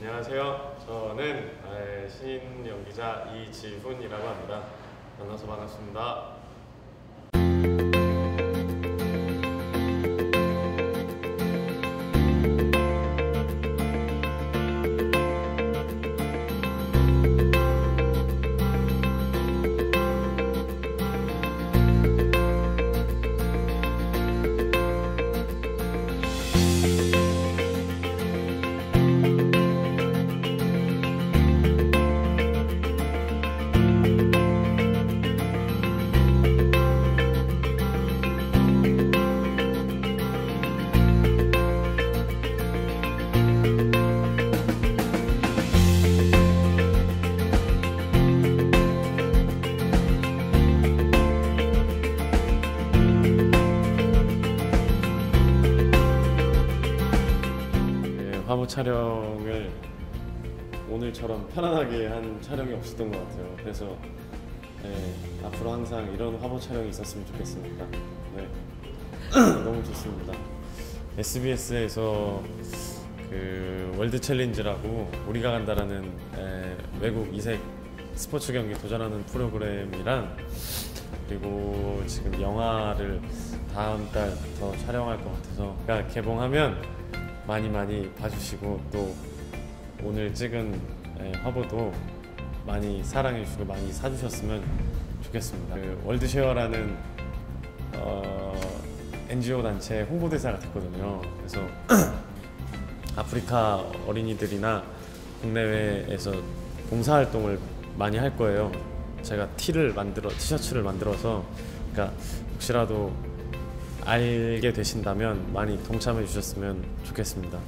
안녕하세요. 저는 신인 연기자 이지훈이라고 합니다. 만나서 반갑습니다. 화보 촬영을 오늘처럼 편안하게 한 촬영이 없었던 것 같아요. 그래서 네, 앞으로 항상 이런 화보 촬영이 있었으면 좋겠습니다. 네, 너무 좋습니다. SBS에서 그 월드 챌린지라고 우리가 간다라는 에, 외국 이색 스포츠 경기 도전하는 프로그램이랑 그리고 지금 영화를 다음 달 더 촬영할 것 같아서 그러니까 개봉하면 많이 많이 봐주시고 또 오늘 찍은 에, 화보도 많이 사랑해 주시고 많이 사주셨으면 좋겠습니다. 그 월드쉐어라는 어, NGO 단체 홍보대사가 됐거든요. 그래서 아프리카 어린이들이나 국내외에서 봉사활동을 많이 할 거예요. 제가 티를 만들어 티셔츠를 만들어서 그러니까 혹시라도 알게 되신다면 많이 동참해 주셨으면 좋겠습니다.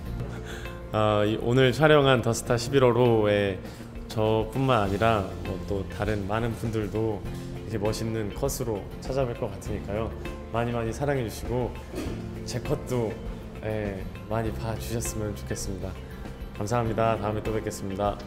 아, 이 오늘 촬영한 더스타 11호로에 저뿐만 아니라 뭐 또 다른 많은 분들도 이렇게 멋있는 컷으로 찾아뵐 것 같으니까요. 많이 많이 사랑해 주시고 제 컷도 예, 많이 봐주셨으면 좋겠습니다. 감사합니다. 다음에 또 뵙겠습니다.